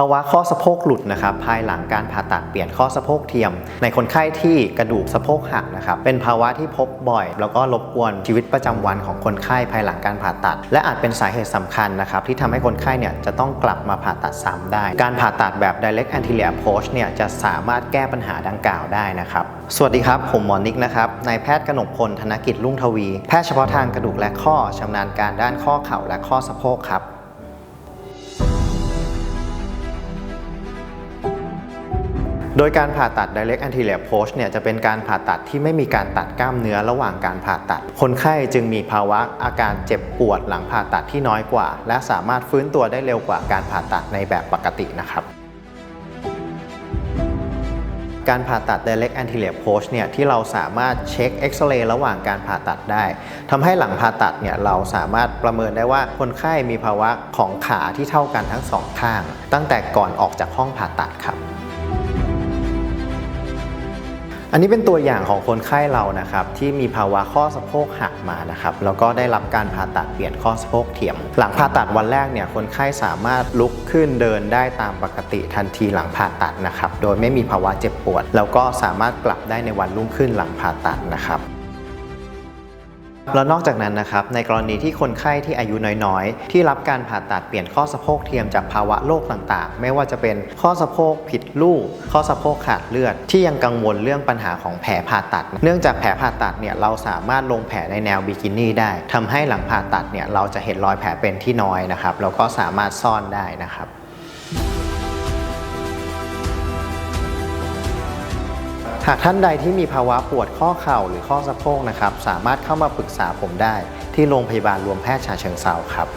ภาวะข้อสะโพกหลุดนะครับภายหลังการผ่าตัดเปลี่ยนข้อสะโพกเทียม ในคนไข้ที่กระดูกสะโพกหักนะครับเป็นภาวะที่พบบ่อย แล้วก็รบกวนชีวิตประจำวันของคนไข้ภายหลังการผ่าตัด และอาจเป็นสาเหตุสำคัญนะครับที่ทำให้คนไข้เนี่ยจะต้องกลับมาผ่าตัดซ้ำได้ การผ่าตัดแบบ direct anterior approach เนี่ยจะสามารถแก้ปัญหาดังกล่าวได้นะครับสวัสดีครับ ผมหมอนิกนะครับนายแพทย์กนกพลธนกิจรุ่งทวี แพทย์เฉพาะทางกระดูกและข้อชำนาญการด้านข้อเข่าและข้อสะโพกครับ โดยการผ่าตัด direct anterior approach เนี่ยจะเป็นการผ่าตัดที่ไม่มีการตัดกล้ามเนื้อระหว่างการผ่าตัด คนไข้จึงมีภาวะอาการเจ็บปวดหลังผ่าตัดที่น้อยกว่า และสามารถฟื้นตัวได้เร็วกว่าการผ่าตัดในแบบปกตินะครับการผ่าตัด direct anterior approach เนี่ยที่เราสามารถเช็คเอ็กซเรย์ระหว่างการผ่าตัดได้ทำให้หลังผ่าตัดเนี่ยเราสามารถประเมินได้ว่าคนไข้มีภาวะของขาที่เท่ากันทั้งสองข้าง ตั้งแต่ก่อนออกจากห้องผ่าตัดครับ อันนี้เป็นตัวอย่างของคนไข้เรานะครับที่มีภาวะข้อสะโพกหักมานะครับแล้วก็ได้รับการผ่าตัดเปลี่ยนข้อสะโพกเทียม หลังผ่าตัดวันแรกเนี่ยคนไข้สามารถลุกขึ้นเดินได้ตามปกติทันทีหลังผ่าตัดนะครับโดยไม่มีภาวะเจ็บปวด แล้วก็สามารถกลับได้ในวันรุ่งขึ้นหลังผ่าตัดนะครับ แล้วนอกจากนั้นนะครับในกรณีที่คนไข้ที่อายุน้อยๆ ที่รับการผ่าตัดเปลี่ยนข้อสะโพกเทียมจากภาวะโรคต่างๆ ไม่ว่าจะเป็นข้อสะโพกผิดรูปข้อสะโพกขาดเลือด ที่ยังกังวลเรื่องปัญหาของแผลผ่าตัด เนื่องจากแผลผ่าตัดเนี่ยเราสามารถลงแผลในแนวบิกินี่ได้ทำให้หลังผ่าตัดเนี่ยเราจะเห็นรอยแผลเป็นที่น้อยนะครับแล้วก็สามารถซ่อนได้นะครับ หากท่านใดที่มีภาวะปวดข้อเข่าหรือข้อสะโพกนะครับ สามารถเข้ามาปรึกษาผมได้ที่โรงพยาบาลรวมแพทย์ฉาเชิงเซาครับ